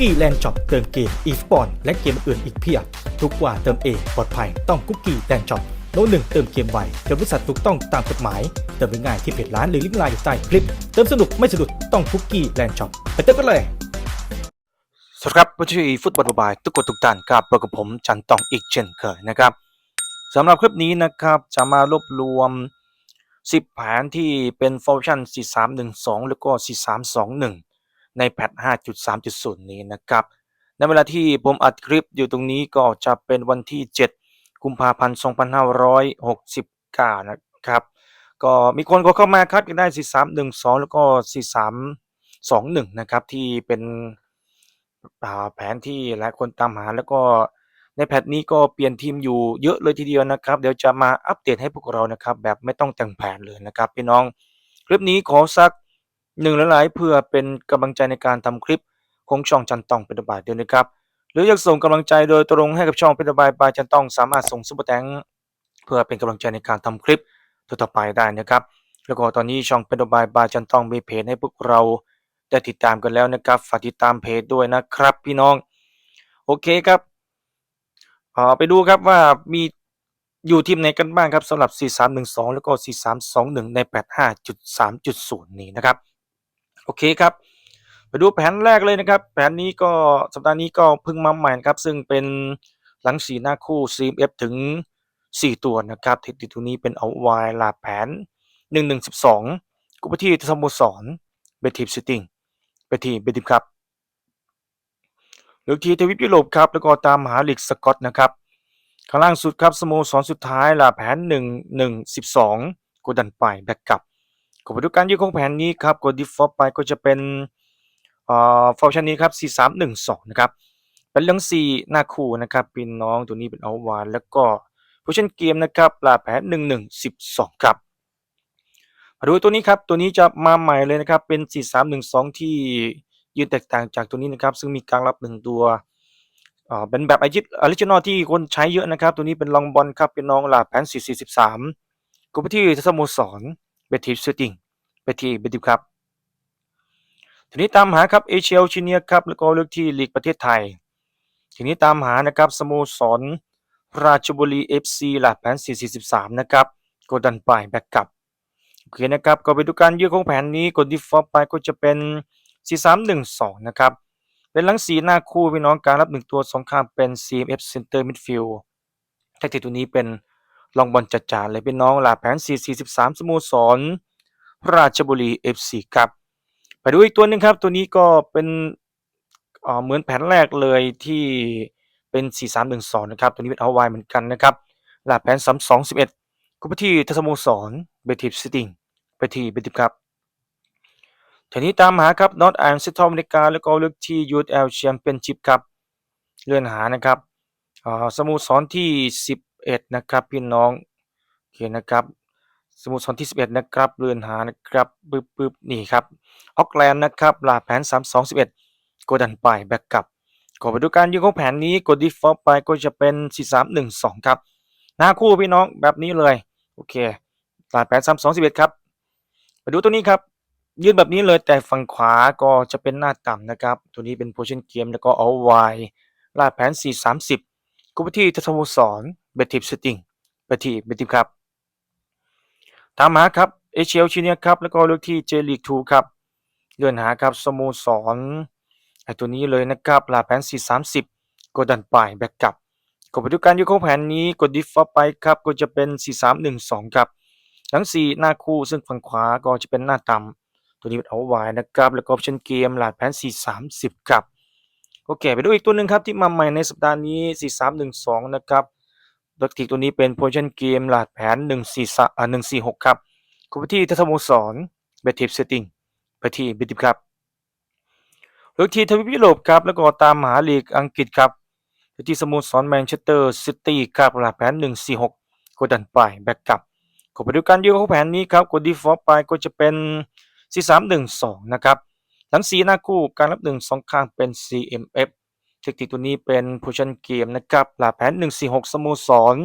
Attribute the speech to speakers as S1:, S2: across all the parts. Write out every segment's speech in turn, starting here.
S1: กี้แลนด์ช็อปเติมเกมอีสปอร์ตและเกมอื่นอีกเพียบ ทุกว่าเติมเองปลอดภัยต้องคุกกี้แลนด์ช็อปโน้ตหนึ่งเติมเกมไวเติมบริษัทถูกต้องตามกฎหมาย เติมง่ายที่เพจร้านหรือลิงก์ไลน์ใต้คลิป เติมสนุกไม่สะดุดต้องคุกกี้แลนด์ช็อปไปเติมกันเลย
S2: สวัสดีครับวันที่ฟุตบอลบายทุกคนทุกท่านครับพบกับผมจันตองอีกเช่นเคยนะครับสำหรับคลิปนี้นะครับจะมารวบรวม 10 แผนที่เป็นฟอร์ชั่น 4312 แล้วก็ 4321 ในแพท 5.3.0 นี้นะครับ ในเวลาที่ผมอัดคลิปอยู่ตรงนี้ก็จะเป็นวันที่ 7 กุมภาพันธ์ 2569 นะครับ ก็มีคนก็เข้ามาครับกันได้ 4312 แล้วก็ 4321 นะครับที่เป็นแผนที่หลายคนตามหาแล้วก็ในแพทนี้ก็เปลี่ยนทีมอยู่เยอะเลยทีเดียวนะครับ เดี๋ยวจะมาอัปเดตให้พวกเรานะครับ แบบไม่ต้องแต่งแผนเลยนะครับ พี่น้อง คลิปนี้ขอสัก หนึ่งหลายๆเพื่อเป็นกำลังใจในการทำคลิปของช่องจันตองเป็นบายเดียวนะครับ หรืออยากส่งกำลังใจโดยตรงให้กับช่องเป็นบายบายจันตอง สามารถส่งซุปเปอร์แตงเพื่อเป็นกำลังใจในการทำคลิปต่อไปได้นะครับแล้วก็ตอนนี้ช่องเป็นบายบายจันตองมีเพจให้พวกเราได้ติดตามกันแล้วนะครับฝากติดตามเพจด้วยนะครับ พี่น้อง โอเคครับเอ่อไปดูครับว่ามีอยู่ทีมไหนกันบ้างครับสำหรับ 4312 แล้วก็ 4321 ใน 85.3.0 นี้นะครับ โอเคครับ ไปดูแผนแรกเลยนะครับ แผนนี้ก็สัปดาห์นี้ก็เพิ่งมาใหม่นะครับ ซึ่งเป็นหลังสีหน้าคู่ CMF ถึง 4 ตัวนะครับที่ติดตัวนี้เป็นเอาไวลาแผน 1112กุปที่สโมสรเบทีฟซิติงไปที่เบทีฟครับหรือทีทวิปยุโรปครับ แล้วก็ตามหาลีกสกอตนะครับข้างล่างสุดครับสโมสรสุดท้ายลาแผน 1 1 12กดดันไปแบ็กกลับ ก็ไปดูการยืดของแผนนี้ครับกดดิฟอลไปก็จะเป็นเอ่อฟอร์ชันนี้ครับ4312 นะครับเป็นเรื่อง4หน้าคู่นะครับพี่น้องตัวนี้เป็นเอาวานแล้วก็โพชั่นเกมนะครับลาแผน1 1 12 ครับมาดูตัวนี้ครับตัวนี้จะมาใหม่เลยนะครับเป็น 4312 ที่ยืนแตกต่างจากตัวนี้นะครับ ซึ่งมีการรับหนึ่งตัวเป็นแบบไอจิตออริจินอลที่คนใช้เยอะนะครับ ตัวนี้เป็นลองบอลครับเป็นน้องลาแผน443ก็ไปที่สโมสร เบทีฟซูติงไปที่เบทีฟครับทีนี้ตามหาครับเอเชียชิเนียครับแล้วก็เลือกที่ลีกประเทศไทย ทีนี้ตามหานะครับสโมสรราชบุรี FC ลาแผน 443 นะครับกดดันไปแบ็กกลับโอเคนะครับก็ไปดูการยืดของแผนนี้กด default ไปก็จะเป็น 4312 นะครับเป็นหลังสีหน้าคู่พี่น้องการรับหนึ่งตัวสองข้างเป็น CMF Center Midfield แท็กติกตัวนี้เป็น ลองบอลจัดจานเลยพี่น้องหลาแผน 443 สโมสร ราชบุรี FC ครับ ไปดูอีกตัวหนึงครับ ตัวนี้ก็เป็นเหมือนแผนแรกเลยที่เป็น 4312 นะครับ ตัวนี้เป็นเอาไวเหมือนกันนะครับหลาแผน 3211ก็ไปที่ทัสโมสรเบทิฟซิติงไปที่เบทิฟครับทีนี้ตามหาครับนอตไอร์ซิทอมอเมริกาแล้วก็เลือกที่ยูเอลแชมเปี้ยนชิพครับ เลื่อนหานะครับสโมสรที่ 11 นะครับพี่น้องโอเคนะครับสโมสรที่ 11 นะครับเลื่อนหานะครับปึ๊บปึ๊บนี่ครับออกแลนด์นะครับลาแผน 3211กดดันไปแบ็กกลับก็ไปดูการยืนของแผนนี้กด default ไปก็จะเป็น 4312 ครับหน้าคู่พี่น้องแบบนี้เลยโอเคลาดแผน 3 2 11 ครับไปดูตัวนี้ครับยืนแบบนี้เลยแต่ฝั่งขวาก็จะเป็นหน้าต่ำนะครับ ตัวนี้เป็น position game แล้วก็เอาไวลาดแผน 4 30 ก็ไปที่ทัศวสรเบทิปสติงไปที่เบทิปครับตามหาครับเอเชียชิเนียครับแล้วก็เลือกที่เจลีก2ครับเลื่อนหาครับสโมสรไอตัวนี้เลยนะครับลาแผน4 30กดดันไปแบ็กกลับก็ไปดูการยกของแผนนี้กด default ไปครับก็จะเป็น4312ครับทั้ง4หน้าคู่ซึ่งฝั่งขวาก็จะเป็นหน้าต่ำตัวนี้เป็นเอาไว้นะครับแล้วก็ option เกมลาดแผน430ครับ โอเค ไปดูอีกตัวหนึ่งครับที่มาใหม่ในสัปดาห์นี้ 4312 นะครับดอทกิกตัวนี้เป็น position เกมหลาดแผน 143อ่า146 ครับก็ไปที่ทัศโมสร Betiv Setting ไปที่ Betiv ครับลือกทีทวีปยุโรปครับ แล้วก็ตามมหาลีกอังกฤษครับที่สโมสรแมนเชสเตอร์ซิตี้ครับหลักแผน 146กดดันไปแบ็กกลับก็ไปดูการยืนของแผนนี้ครับกด default ไปก็จะเป็น 4312 นะครับ ทั้งสีหน้าคู่การรับหนึ่งสองข้างเป็น CMF เทคนิคตัวนี้เป็น position game นะครับหลักแผน 146 สโมสร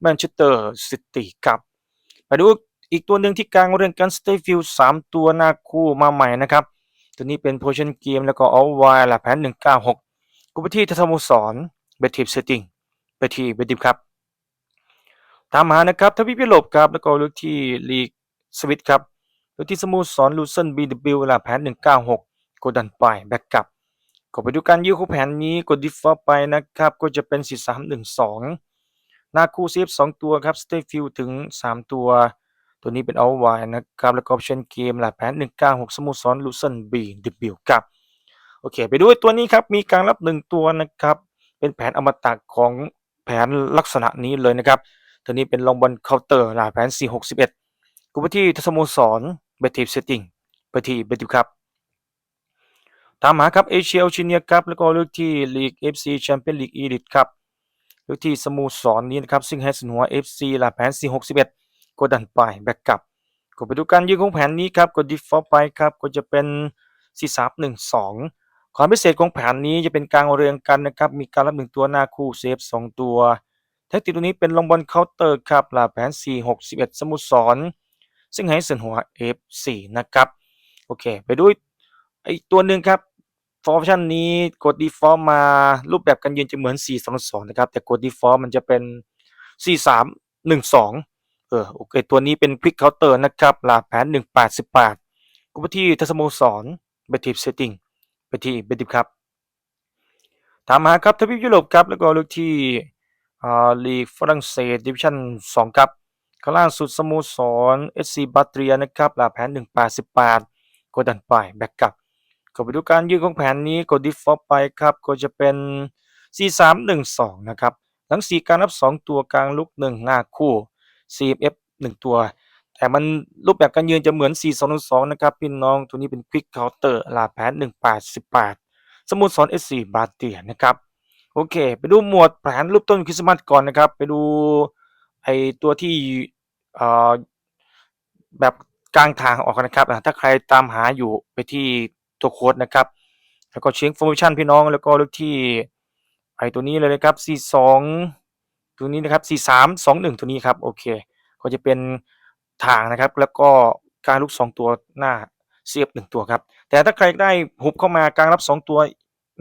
S2: แมนเชสเตอร์ซิตี้ครับไปดูอีกตัวหนึ่งที่กลางเรื่องกันสเตฟิลด์3ตัวหน้าคู่มาใหม่นะครับ ตัวนี้เป็นโพชั่นเกมแล้วก็เอาไวหลักแผน 196กูไปที่ทัศนโมสรเบทีฟเซตติ้งไปที่เบทีฟครับ ตามหานะครับทวีปยุโรปครับ แล้วก็เลือกที่ลีกสวิตครับ เลือกที่สโมสรลูเซนบีดบิลหลักแผน 196 กดดันไปแบ็กกลับก็ไปดูการยื้อคู่แผนนี้กดดิฟอไปนะครับ ก็จะเป็น 4 3 1 2หน้าคู่เซฟ2ตัวครับสเตฟิลถึง 3 ตัว ตัวนี้เป็นเอาไว้นะครับ แล้วก็ออปชั่นเกมหลักแผน 196 สโมสรลูเซนบีดิบิลครับโอเค ไปดูตัวนี้ครับ มีการรับ 1 ตัวนะครับ เป็นแผนอมตะของแผนลักษณะนี้เลยนะครับตัวนี้เป็นลองบอลเคาน์เตอร์หลักแผน 461กูไปที่สโมสร เบทีฟเซตติ้งไปที่เบทีฟครับตามหาครับเอเชียโอเชียเนียครับแล้วก็เลือกที่ลีก FC แชมเปี้ยนลีกอีลิทครับเลือกที่สโมสรนี้นะครับ ซึ่งให้สนหัว FC หลักแผน 461 กดดันไปแบ็กกลับก็ไปดูการยืนของแผนนี้ครับกด default ไปครับก็จะเป็น 4312 ความพิเศษของแผนนี้จะเป็นกลางเรียงกันนะครับ มีการรับหนึ่งตัวหน้าคู่เซฟ 2 ตัว แท็กติกตัวนี้เป็นลงบอลเคาน์เตอร์ครับลักแผน 461 สโมสร ซึ่งให้ส่วนหัว F4 นะครับ โอเค ไปดูไอตัวหนึ่งครับฟอร์มชันนี้กด default มารูปแบบการยืนจะเหมือน 4 2 2 นะครับ แต่กด default มันจะเป็น 4 3 1 2 เออโอเค ตัวนี้เป็น quick counter นะครับลักแผน 188ก็ไปที่ทัศโมสร Betiv Setting ไปที่เบติฟครับตามหาครับทวีปยุโรปครับ แล้วก็เลือกที่อ่าลีกฝรั่งเศสดิวิชั่น2ครับ ข้างล่างสุดสโมสร SC บัตเรียนะครับลักแผน 188 กดดันไปแบ็กกลับก็ไปดูการยืนของแผนนี้กด default ไปครับก็จะเป็น 4312 นะครับ หลังสีการรับ 2 ตัวกลางลุก 1 หน้าคู่ CFF 1 ตัว แต่มันรูปแบบการยืนจะเหมือน 4212 นะครับ พี่น้องตัวนี้เป็น Quick Counter หลาแผน 188 สมุทรสอน S4 บาเตียนะครับโอเค ไปดูหมวดแผนรูปต้นคริสต์มาสก่อนนะครับ ไปดูไอตัวที่ เอ่อแบบกลางทางออกนะครับถ้าใครตามหาอยู่ไปที่ตัวโค้ดนะครับ แล้วก็เช็คโฟร์มชันพี่น้องแล้วก็เลือกที่ไอตัวนี้เลยนะครับ C2 ตัวนี้นะครับ C3 21 ตัวนี้ครับโอเคก็จะเป็นทางนะครับ แล้วก็การลุก 2 ตัวหน้าเสียบ 1 ตัวครับ แต่ถ้าใครได้หุบเข้ามากลางรับ 2 ตัว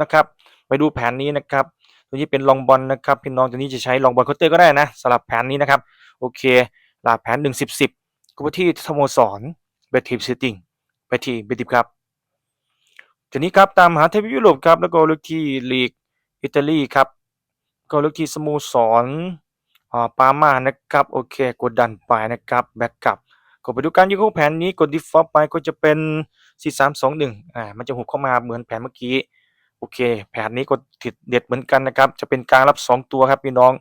S2: นะครับ ไปดูแผนนี้นะครับ ตัวนี้เป็นลองบอลนะครับพี่น้องตัวนี้จะใช้ลองบอลเคาน์เตอร์ก็ได้นะสำหรับแผนนี้นะครับโอเค ลาแผน1 10 10ก็ไปที่สโมสรเบทีฟซิติงไปที่เบทีฟครับทีนี้ครับตามหาเทพยุโรปครับแล้วก็เลือกที่ลีกอิตาลีครับก็เลือกที่สโมสรอ่าปามานะครับโอเคกดดันไปนะครับแบ็กกลับก็ไปดูการยืนของแผนนี้กด default ไปก็จะเป็น 4321อ่ามันจะหุบเข้ามาเหมือนแผนเมื่อกี้โอเค แผนนี้ก็ติดเด็ดเหมือนกันนะครับ จะเป็นกลางรับ 2 ตัวครับพี่น้อง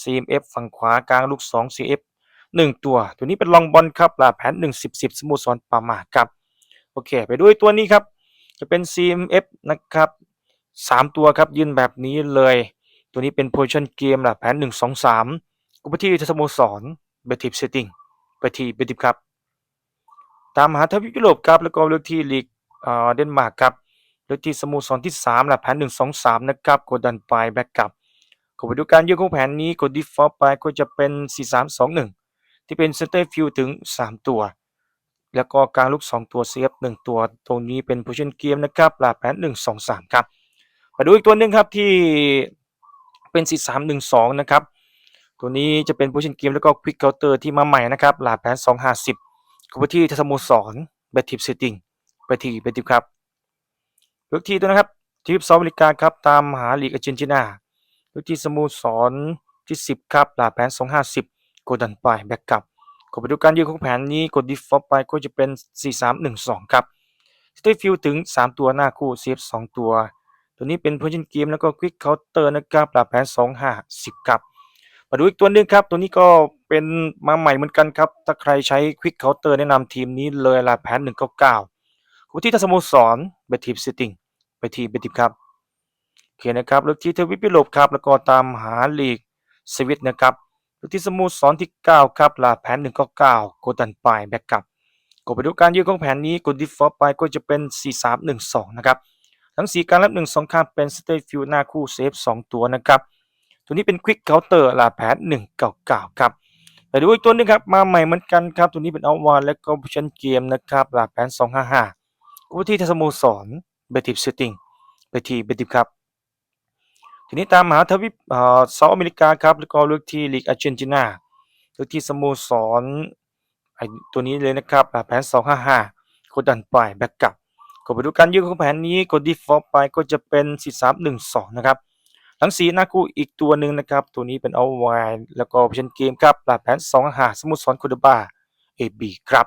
S2: CMF ฝั่งขวากลางลูก 2 CF 1 ตัว ตัวนี้เป็นลองบอลครับลาแผน1 10 10 สโมสรปามาครับ โอเค ไปด้วยตัวนี้ครับ จะเป็น CMF นะครับ 3 ตัวครับยืนแบบนี้เลย ตัวนี้เป็น position game ล่ะแผน 1 2 3ก็ไปที่สโมสร Betiv Setting ไปที่ Betiv ครับ ตามหาทวีปยุโรปครับ แล้วก็เลือกที่ลีกอ่าเดนมาร์กครับเลือกที่สโมสรที่3ล่ะแผน 1 2 3 นะครับกดดันไปแบ็กกลับก็ไปดูการยืนของแผนนี้กด default ไปก็จะเป็น 4 3 2 1 ที่เป็น center field ถึง 3 ตัว แล้วก็กลางลูก 2 ตัว CF 1ตัว ตรงนี้เป็น position game นะครับหลาแผน1 2 3ครับมาดูอีกตัวหนึ่งครับที่เป็น4 3 1 2นะครับตัวนี้จะเป็น position game แล้วก็ quick counter ที่มาใหม่นะครับหลาแผน2 5 0ก็ไปที่ทสโมสร Betiv Setting ไปที่ Betiv ครับลือกที่ตัวนะครับที่12บริการครับตามหาลีกอาร์เจนตินาลือกที่สโมสรที่ 10 ครับหลาแผน250 กดดันไปแบ็กกลับก็ไปดูการยืนของแผนนี้กด default ไปก็จะเป็น 4312 ครับสเตฟิลถึง 3 ตัวหน้าคู่เซฟ2ตัว ตัวนี้เป็น position game แล้วก็ quick counter นะครับหลักแผน 2 5 10 ครับมาดูอีกตัวหนึงครับ ตัวนี้ก็เป็นมาใหม่เหมือนกันครับ ถ้าใครใช้ quick counter แนะนำทีมนี้เลยหลักแผน 199คู่ที่ทัศโมสร Betiv Setting ไปที่ Betiv ครับโอเคนะครับเลือกที่ทวิปยุโรปครับแล้วก็ตามหาลีกสวิตนะครับ เลือที่สโมสรที่ 9 ครับลักแผน199กดดันไปแบ็กกลับก็ไปดูการยืนของแผนนี้กด default ไปก็จะเป็น 4312 นะครับ ทั้ง 4 การรับ1 2ข้างเป็น state field หน้าคู่เซฟ 2 ตัวนะครับ ตัวนี้เป็น quick counter ลาแผน199ครับไปดูอีกตัวหนึงครับมาใหม่เหมือนกันครับ ตัวนี้เป็น outward และก็ position game นะครับลาแผน 255กดที่ทสโมสรเบทิปเซตติ้งไปที่เบทิปครับ ทีนี้ตามหาทวีปเอ่อเซาท์อเมริกาครับแล้วก็เลือกที่ลีกอาร์เจนตินาเลือกที่สโมสรไอตัวนี้เลยนะครับอ่าแผน 255กดดันไปแบ็กกลับกดไปดูการยืดของแผนนี้กด default ไปก็จะเป็น 4312 นะครับทั้งสีนาคูอีกตัวหนึ่งนะครับ ตัวนี้เป็นเอาไวแล้วก็เชนเกมครับแผน 255สโมสรโคดาบา AB ครับ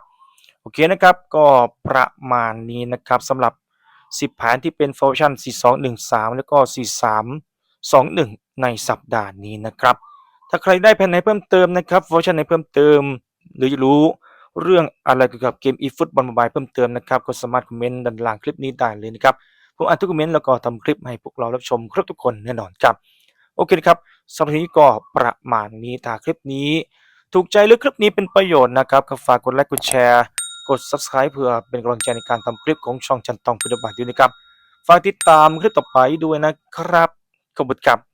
S2: โอเคนะครับก็ประมาณนี้นะครับสำหรับ 10 แผนที่เป็นโฟร์ชั่น 4213 แล้วก็ 21 ในสัปดาห์นี้นะครับ ถ้าใครได้แผนไหนเพิ่มเติมนะครับโฟร์ชันไหนเพิ่มเติม หรือจะรู้เรื่องอะไรเกี่ยวกับเกมอีฟุตบอลมบายเพิ่มเติมนะครับ ก็สามารถคอมเมนต์ด้านล่างคลิปนี้ได้เลยนะครับผมอ่านทุกคอมเมนต์แล้วก็ทำคลิปให้พวกเรารับชมครบทุกคนแน่นอนครับโอเคครับสำหรับวันนี้ก็ประมาณนี้ถ้าคลิปนี้ ถูกใจหรือคลิปนี้เป็นประโยชน์นะครับก็ฝากกดไลค์กดแชร์กด subscribe เพื่อเป็นกำลังใจในการทำคลิปของช่องจันตองพุทธบาทด้วยนะครับ ฝากติดตามคลิปต่อไปด้วยนะครับ ขอบคุณครับ